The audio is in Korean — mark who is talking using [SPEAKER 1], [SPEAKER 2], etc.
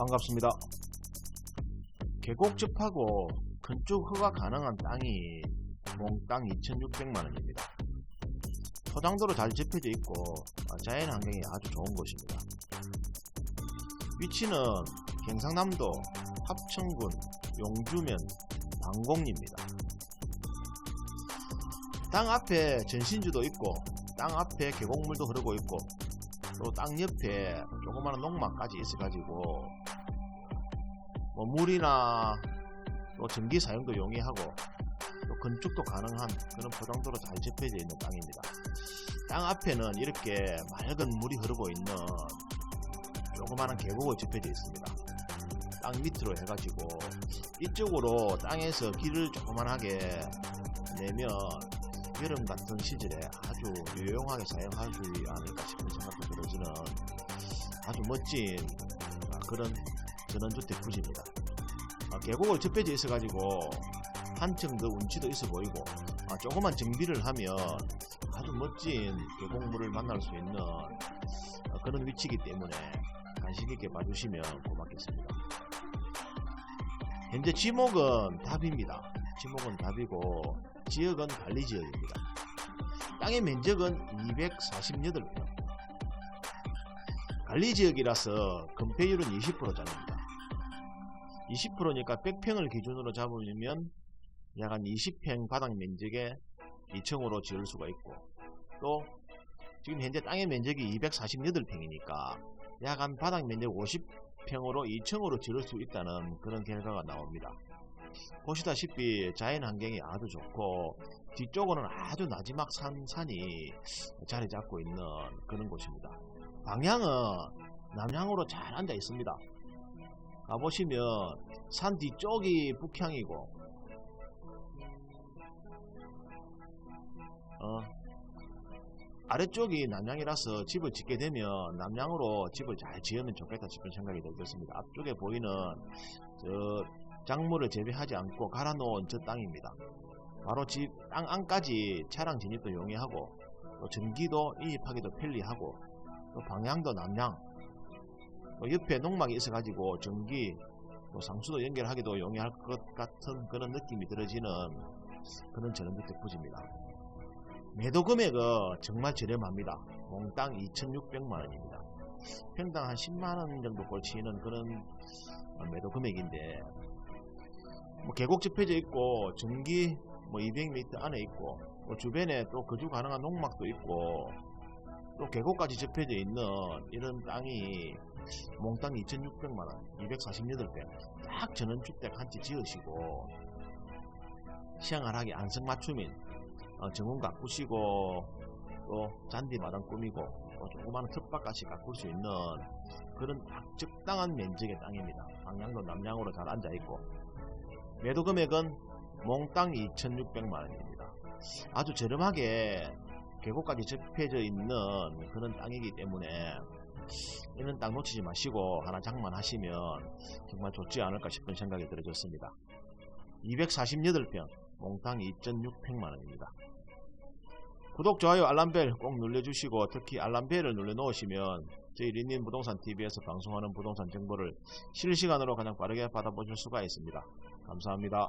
[SPEAKER 1] 반갑습니다. 계곡즙하고 건축 허가 가능한 땅이 몽땅 2,600만원입니다. 토장도로 잘 접혀져 있고 아, 자연 환경이 아주 좋은 곳입니다. 위치는 경상남도 합천군 용주면 방공리입니다. 땅 앞에 전신주도 있고 땅 앞에 계곡물도 흐르고 있고 또 땅 옆에 조그마한 농막까지 있어가지고 뭐 물이나 또 전기 사용도 용이하고 또 건축도 가능한 그런 포장도로 잘 접혀져 있는 땅입니다. 땅 앞에는 이렇게 맑은 물이 흐르고 있는 조그마한 계곡이 접혀져 있습니다. 땅 밑으로 해가지고 이쪽으로 땅에서 길을 조그만하게 내면 여름 같은 시절에 아주 유용하게 사용하지 않을까 싶은 생각도 들어지는 아주 멋진 아, 그런 전원주택 부지입니다. 아, 계곡을 접해져 있어가지고 한층 더 운치도 있어 보이고 아, 조금만 정비를 하면 아주 멋진 계곡물을 만날 수 있는 아, 그런 위치이기 때문에 관심 있게 봐주시면 고맙겠습니다. 현재 지목은 답입니다. 지목은 답이고 지역은 관리지역입니다. 땅의 면적은 248평. 관리 지역이라서 건폐율은 20%짜리입니다. 20%니까 100평을 기준으로 잡으면 약 한 20평 바닥 면적에 2층으로 지을 수가 있고 또 지금 현재 땅의 면적이 248평이니까 약 한 바닥 면적 50평으로 2층으로 지을 수 있다는 그런 결과가 나옵니다. 보시다시피 자연 환경이 아주 좋고 뒤쪽으로는 아주 나지막 산, 산이 자리 잡고 있는 그런 곳입니다. 방향은 남향으로 잘 앉아 있습니다. 가보시면 산 뒤쪽이 북향이고 어, 아래쪽이 남향이라서 집을 짓게 되면 남향으로 집을 잘 지으면 좋겠다 싶은 생각이 들었습니다. 앞쪽에 보이는 저 작물을 재배하지 않고 갈아놓은 저 땅입니다. 바로 집 땅 안까지 차량 진입도 용이하고 또 전기도 인입하기도 편리하고 또 방향도 남향 또 옆에 농막이 있어가지고 전기 또 상수도 연결하기도 용이할 것 같은 그런 느낌이 들어지는 그런 전원주택 부지입니다. 매도 금액은 정말 저렴합니다. 몽땅 2,600만 원입니다. 평당 한 10만 원 정도 꼴치는 그런 매도 금액인데 뭐 계곡 접혀져 있고 전기 뭐 200m 안에 있고 뭐 주변에 또 거주 가능한 농막도 있고 또 계곡까지 접혀져 있는 이런 땅이 몽땅 2,600만 원 248평 딱 전원주택 한 채 지으시고 생활하기 안성맞춤인 어, 정원 가꾸시고 또 잔디마당 꾸미고 또 조그마한 텃밭같이 가꿀 수 있는 그런 딱 적당한 면적의 땅입니다. 방향도 남향으로 잘 앉아 있고 매도 금액은 몽땅 2,600만 원입니다. 아주 저렴하게 계곡까지 접해져 있는 그런 땅이기 때문에 이런 땅 놓치지 마시고 하나 장만하시면 정말 좋지 않을까 싶은 생각이 들어졌습니다. 248평 몽땅 2,600만원입니다. 구독, 좋아요, 알람벨 꼭 눌러주시고 특히 알람벨을 눌러 놓으시면 저희 린닌 부동산 TV에서 방송하는 부동산 정보를 실시간으로 가장 빠르게 받아보실 수가 있습니다. 감사합니다.